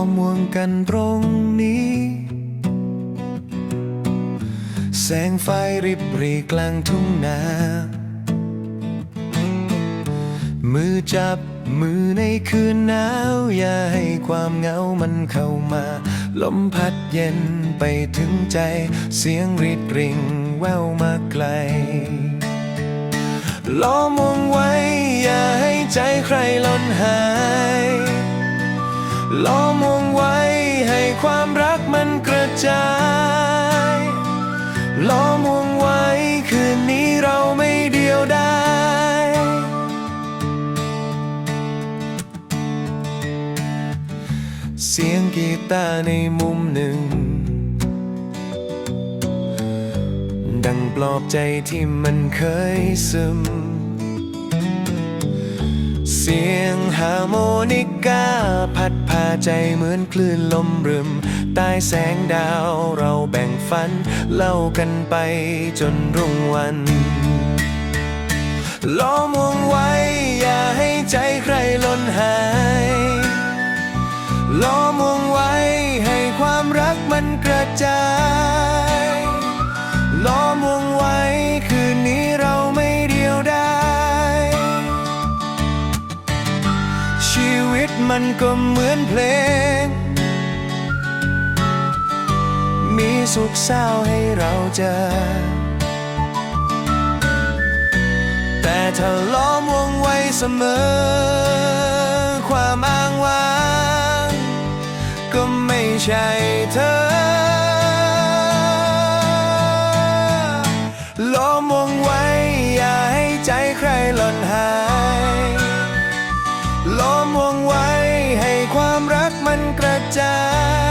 ลมวงกันตรงนี้ แสงไฟริบรีกลางทุ่งนา มือจับมือในคืนหนาว อย่าให้ความเหงามันเข้ามา ลมพัดเย็นไปถึงใจ เสียงรีดริ่งแววมาไกลล้อมวงไว้ อย่าให้ใจใครหล่นหาย ล้อมวงไว้ให้ความรักมันกระจายล้อมวงไว้คืนนี้เราไม่เดียวดายเสียงกีตาร์ในมุมหนึ่ง ดังปลอบใจที่มันเคยซึม เสียงฮาร์โม นิกาพัดพาใจเหมือนคลื่นลมรึม ใต้แสงดาวเราแบ่งฝัน เล่ากันไปจนรุ่งวันล้อมวงไว้ อย่าให้ใจใครหล่นหายล้อมวงไว้ให้ความรักมันกระจาย มันก็เหมือนเพลง มีสุขเศร้าให้เราเจอ แต่ถ้าล้อมวงไว้เสมอ ความอ้างว้าง ก็ไม่ใช่เธอ ล้อมวงไว้อย่าให้ใจใครหล่นหาย มันกระจาย